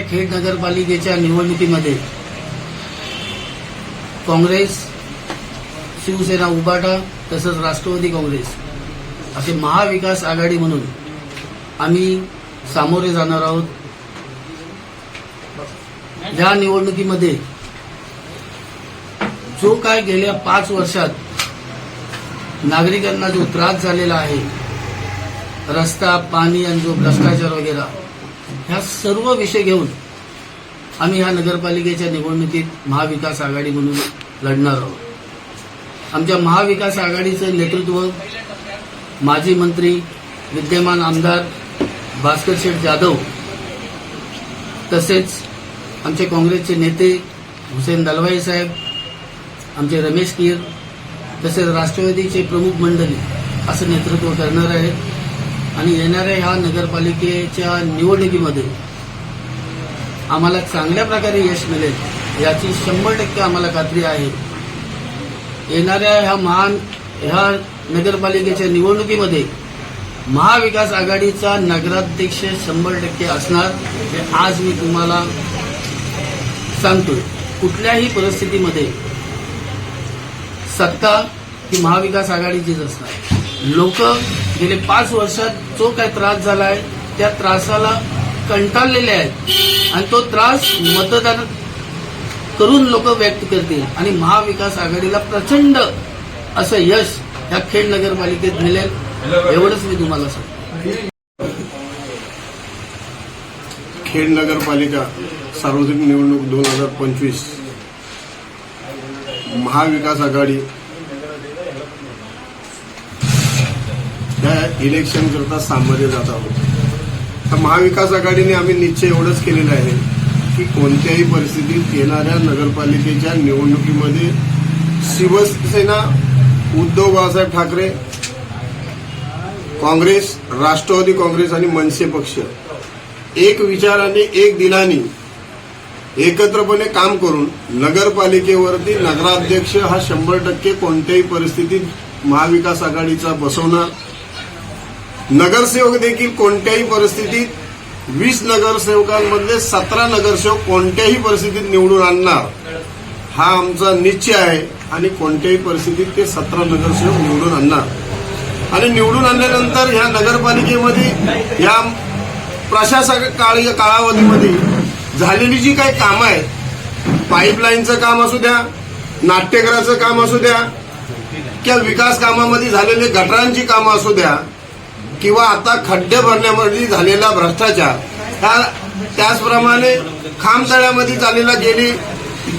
येणाऱ्या खेड नगरपालिकेच्या निवडणुकीमध्ये काँग्रेस शिवसेना उबाटा तसंच राष्ट्रवादी काँग्रेस असे महाविकास आघाडी म्हणून आम्ही सामोरे जाणार आहोत. या निवडणुकीमध्ये जो काय गेल्या पाच वर्षात नागरिकांना जो त्रास झालेला आहे रस्ता पाणी आणि जो भ्रष्टाचार वगैरे ह्या सर्व विषय घेऊन आम्ही ह्या नगरपालिकेच्या निवडणुकीत महाविकास आघाडी म्हणून लढणार आहोत. आमच्या महाविकास आघाडीचं नेतृत्व माजी मंत्री विद्यमान आमदार भास्कर शेठ जाधव तसेच आमचे काँग्रेसचे नेते हुसेन दलवाई साहेब आमचे रमेश कीर तसेच राष्ट्रवादीचे प्रमुख मंडळी असं नेतृत्व करणार आहेत. आणि येणाऱ्या ह्या नगरपालिकेच्या निवडणुकीमध्ये आम्हाला चांगल्या प्रकारे यश मिळेल याची शंभर टक्के आम्हाला खात्री आहे. येणाऱ्या ह्या महान ह्या नगरपालिकेच्या निवडणुकीमध्ये महाविकास आघाडीचा नगराध्यक्ष शंभर टक्के असणार हे आज मी तुम्हाला सांगतोय. कुठल्याही परिस्थितीमध्ये सत्ता ही महाविकास आघाडीचीच असणार. लोक गेले पाच वर्षात जो काय त्रास झालाय त्या त्रासाला कंटाळलेले आहेत. आणि तो त्रास मतदान करून लोक व्यक्त करतील. आणि महाविकास आघाडीला प्रचंड असं यश या खेड नगरपालिकेत मिळेल एवढंच मी तुम्हाला सांगतो. खेड नगरपालिका सार्वत्रिक निवडणूक दोन हजार पंचवीस. महाविकास आघाडी या इलेक्शन करता सामोरे जात आहोत. तर महाविकास आघाडीने आम्ही निश्चय एवढंच केलेलं आहे की कोणत्याही परिस्थितीत येणाऱ्या नगरपालिकेच्या निवडणुकीमध्ये शिवसेना उद्धव बाळासाहेब ठाकरे काँग्रेस राष्ट्रवादी काँग्रेस आणि मनसे पक्ष एक विचाराने एक दिलानी एकत्रपणे काम करून नगरपालिकेवरती नगराध्यक्ष हा शंभर टक्के कोणत्याही परिस्थितीत महाविकास आघाडीचा बसवणार नगरसेवक देखील कोणत्याही परिस्थितीत वीस नगरसेवकांमधले सतरा नगरसेवक कोणत्याही परिस्थितीत निवडून आणणार हा आमचा निश्चय आहे. आणि कोणत्याही परिस्थितीत ते सतरा नगरसेवक निवडून आणणार. आणि निवडून आणल्यानंतर ह्या नगरपालिकेमध्ये या प्रशासक काळी काळावधीमध्ये झालेली जी काही कामं आहेत पाईपलाईनचं काम असू द्या नाट्यगृहाचं काम असू द्या किंवा विकास कामामध्ये झालेले गटारांची कामं असू द्या किंवा आता खड्डे भरण्यामध्ये झालेला भ्रष्टाचार हा त्याचप्रमाणे खामतळ्यामध्ये झालेला गेली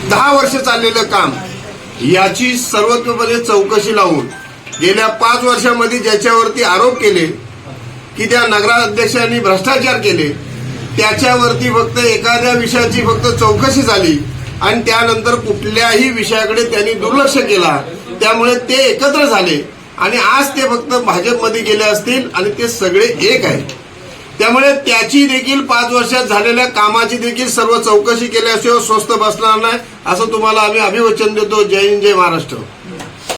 दहा वर्ष चाललेलं काम याची सर्वत्वपणे चौकशी लावून गेल्या पाच वर्षामध्ये ज्याच्यावरती आरोप केले की त्या नगराध्यक्षांनी भ्रष्टाचार केले त्याच्यावरती फक्त एखाद्या विषयाची फक्त चौकशी झाली आणि त्यानंतर कुठल्याही विषयाकडे त्यांनी दुर्लक्ष केला त्यामुळे ते एकत्र झाले. आणि आज ते फक्त भाजपमध्ये गेले असतील आणि ते सगळे एक आहेत. त्यामुळे त्याची देखील पाच वर्षात झालेल्या कामाची देखील सर्व चौकशी केल्याशिवाय स्वस्त बसणार नाही असं तुम्हाला आम्ही अभिवचन देतो. जय हिंद जय महाराष्ट्र.